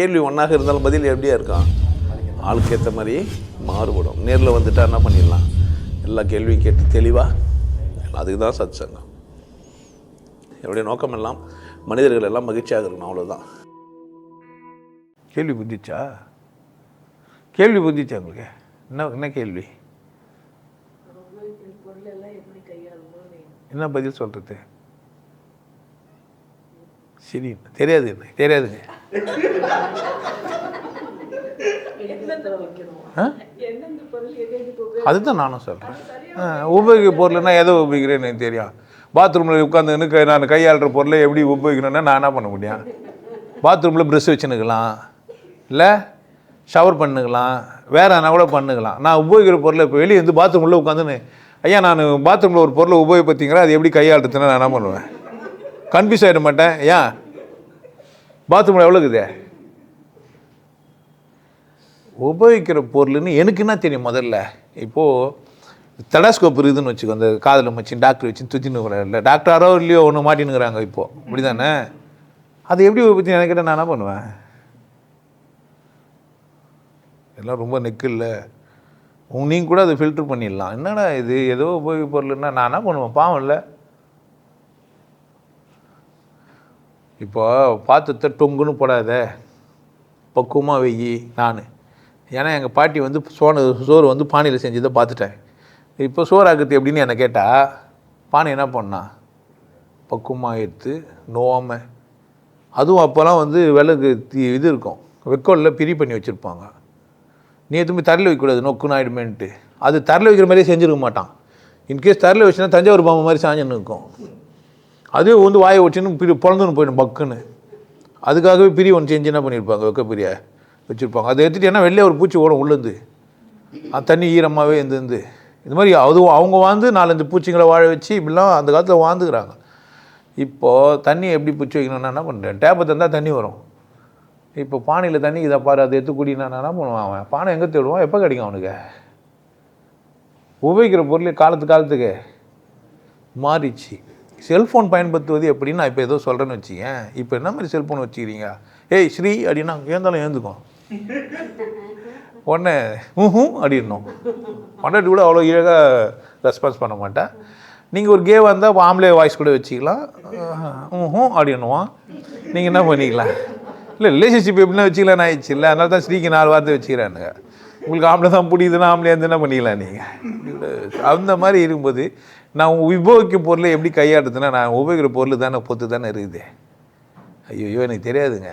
கேள்வி ஒன்றாக இருந்தாலும் பதில் எப்படியா இருக்கான் ஆளுக்கு ஏற்ற மாதிரி மாறுபடும். நேரில் வந்துட்டா என்ன பண்ணிடலாம்? எல்லா கேள்வியும் கேட்டு தெளிவாக அதுக்கு தான் சத் சங்கம் என்னுடைய நோக்கம் எல்லாம் மனிதர்கள் எல்லாம் மகிழ்ச்சியாக இருக்கணும் அவ்வளோதான் கேள்வி புத்திச்சா? கேள்வி புத்திச்சா உங்களுக்கு? என்ன என்ன கேள்வி? என்ன பதில் சொல்கிறது சரி தெரியாது எனக்கு. தெரியாதுங்க. அதுதான் நானும் சொல்கிறேன் உபயோகிக்க பொருள்னா எதை உபயோகிக்கிறேன்னு எனக்கு தெரியும். பாத்ரூமில் உட்காந்து நான் கையாளுற பொருளை எப்படி உபயோகிக்கணும்னா நான் என்ன பண்ண முடியும்? பாத்ரூமில் ப்ரெஷ் வச்சுன்னுக்கலாம். இல்லை ஷவர் பண்ணுக்கலாம். வேற என்ன கூட பண்ணுக்கலாம். நான் உபயோகிக்கிற பொருளை இப்போ வெளியே வந்து பாத்ரூமில் உட்காந்துன்னு ஐயா நான் பாத்ரூமில் ஒரு பொருளை உபயோகப்படுத்திங்கிறேன் அது எப்படி கையாளுறதுன்னு நான் என்ன பண்ணுவேன்? கன்ஃபியூஸ் ஆகிட மாட்டேன். ஏன் பாத்ரூமில் எவ்வளோ இருக்குது? உபயோகிக்கிற பொருள்னு எனக்கு என்ன தெரியும் முதல்ல? இப்போது டெலாஸ்கோப் இருக்குதுன்னு வச்சுக்கோ அந்த காதில் வச்சு டாக்டர் வச்சு துச்சின்னு இல்லை டாக்டராரோ இல்லையோ ஒன்று மாட்டினுங்கிறாங்க இப்போது அப்படி தானே அது எப்படி பற்றி நினைக்கிட்ட நான் என்ன பண்ணுவேன்? எல்லாம் ரொம்ப நெக்கு இல்லை. நீங்கள் கூட அதை ஃபில்டர் பண்ணிடலாம். என்னடா இது? ஏதோ உபயோக பொருள்னா நான் என்ன பண்ணுவேன்? பாவம் இல்லை. இப்போ பாத்திரத்தை டொங்குன்னு போடாத. பக்குவமாக வெயி நான். ஏன்னா எங்கள் பாட்டி வந்து சோன சோறு வந்து பானையில் செஞ்சதை பார்த்துட்டேன் இப்போ சோறு ஆக்குறது எப்படின்னு என்னை கேட்டால் பானை என்ன பண்ணா? பக்குவமாக எடுத்து நோவாமல் அதுவும் அப்போல்லாம் வந்து விலகு தீ இது இருக்கும். வெக்கோலில் பிரி பண்ணி வச்சுருப்பாங்க. நீ எதுவுமே தரையில் வைக்கக்கூடாது நொக்குன்னு ஆயிடுமேன்ட்டு. அது தரையில் வைக்கிற மாதிரியே செஞ்சுருக்க மாட்டான். இன்கேஸ் தரையில் வச்சுன்னா தஞ்சாவூர் பாம்பு மாதிரி சாஞ்சுன்னு இருக்கும். அதே வந்து வாயை வச்சுன்னு பிரி பிறந்துன்னு போயிடும் பக்குன்னு. அதுக்காகவே பிரி ஒன்று செஞ்சு என்ன பண்ணியிருப்பாங்க? வெக்க பிரிய வச்சுருப்பாங்க. அதை எடுத்துட்டு வெளியே ஒரு பூச்சி ஓடும் உள்ளேருந்து அது தண்ணி ஈரமாகவே இருந்து இது மாதிரி அதுவும் அவங்க வாழ்ந்து நாலஞ்சு பூச்சிங்களை வாழ வச்சு இப்படிலாம் அந்த காலத்தில் வாழ்ந்துக்கிறாங்க. இப்போது தண்ணி எப்படி பூச்சி வைக்கணும்னா என்ன பண்ணுறேன் டேப்பை தந்தால் தண்ணி வரும். இப்போ பானையில் தண்ணி இதை பாரு அதை எடுத்து குடினா என்ன பண்ணுவான் அவன்? பானை எங்கே தேடுவான்? எப்போ கிடைக்கும் அவனுக்கு? உபயோகிக்கிற பொருள் காலத்து காலத்துக்கு மாறிச்சு செல்ஃபோன் பயன்படுத்துவது எப்படின்னு நான் இப்போ ஏதோ சொல்கிறேன்னு வச்சுக்கேன். இப்போ என்ன மாதிரி செல்ஃபோன் வச்சுக்கிறீங்க? ஏய் ஸ்ரீ அப்படின்னா ஏந்தாலும் ஏந்துக்கும். உடனே ஊஹும் அப்படின்னும். பொண்டாட்டி கூட அவ்வளோ இழகாக ரெஸ்பான்ஸ் பண்ண மாட்டேன். நீங்கள் ஒரு கேவாக இருந்தால் ஆம்லே வாய்ஸ் கூட வச்சுக்கலாம். ஊஹும் அப்படின்னுவான். நீங்கள் என்ன பண்ணிக்கலாம்? இல்லை ரிலேஷன்ஷிப் எப்படின்னா வச்சுக்கலாம் ஆயிடுச்சு இல்லை அதனால தான் ஸ்ரீக்கு நாலு வார்த்தை வச்சுக்கிறானுங்க. உங்களுக்கு ஆம்பளை தான் பிடிக்குதுன்னா ஆம்பளை என்ன பண்ணிக்கலாம் நீங்கள் அந்த மாதிரி இருக்கும்போது நான் உபயோகிக்க பொருளை எப்படி கையாடுதுன்னா நான் உபயோகிக்கிற பொருள் தானே பொத்து தானே இருக்குது. ஐயோ எனக்கு தெரியாதுங்க.